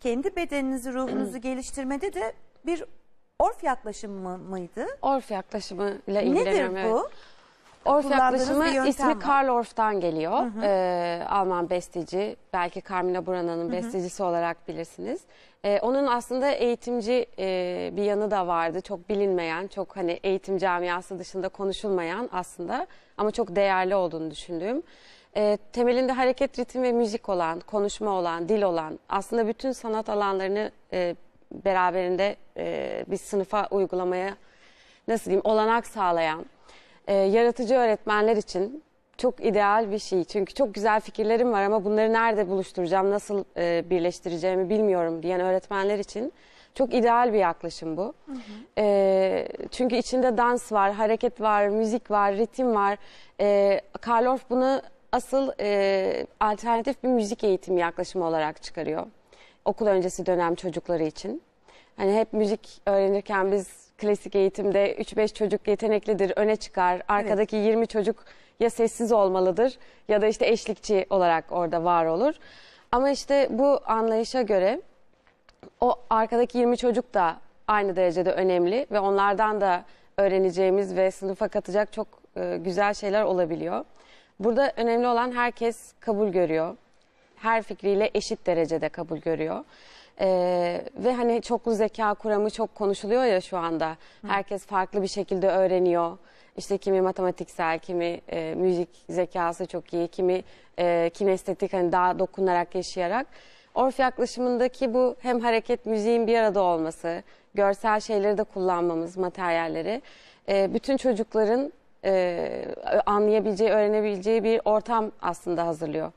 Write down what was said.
kendi bedeninizi, ruhunuzu geliştirmede de bir orf yaklaşımı mıydı? Orf yaklaşımıyla ilgileniyorum. Nedir evet. Orf yaklaşımı ismi var. Karl Orff'tan geliyor. Ee, Alman besteci. Belki Carmina Burana'nın bestecisi olarak bilirsiniz. Ee, onun aslında eğitimci e, bir yanı da vardı. Çok bilinmeyen, çok hani eğitim camiası dışında konuşulmayan aslında ama çok değerli olduğunu düşündüğüm. Ee, temelinde hareket, ritim ve müzik olan, konuşma olan, dil olan aslında bütün sanat alanlarını e, beraberinde e, bir sınıfa uygulamaya nasıl diyeyim olanak sağlayan e, yaratıcı öğretmenler için çok ideal bir şey. Çünkü çok güzel fikirlerim var ama bunları nerede buluşturacağım, nasıl e, birleştireceğimi bilmiyorum diyen öğretmenler için çok ideal bir yaklaşım bu. E, çünkü içinde dans var, hareket var, müzik var, ritim var. E, Karl Orff bunu asıl e, alternatif bir müzik eğitimi yaklaşımı olarak çıkarıyor. Okul öncesi dönem çocukları için. Hani hep müzik öğrenirken biz klasik eğitimde 3-5 çocuk yeteneklidir, öne çıkar. Arkadaki 20 çocuk ya sessiz olmalıdır ya da işte eşlikçi olarak orada var olur. Ama işte bu anlayışa göre o arkadaki 20 çocuk da aynı derecede önemli ve onlardan da öğreneceğimiz ve sınıfa katacak çok e, güzel şeyler olabiliyor. Burada önemli olan herkes kabul görüyor. Her fikriyle eşit derecede kabul görüyor. Ee, ve hani çoklu zeka kuramı çok konuşuluyor ya şu anda. Herkes farklı bir şekilde öğreniyor. İşte kimi matematiksel, kimi e, müzik zekası çok iyi, kimi e, kinestetik hani daha dokunarak yaşayarak. Orf yaklaşımındaki bu hem hareket müziğin bir arada olması, görsel şeyleri de kullanmamız, materyalleri e, bütün çocukların e, anlayabileceği, öğrenebileceği bir ortam aslında hazırlıyor.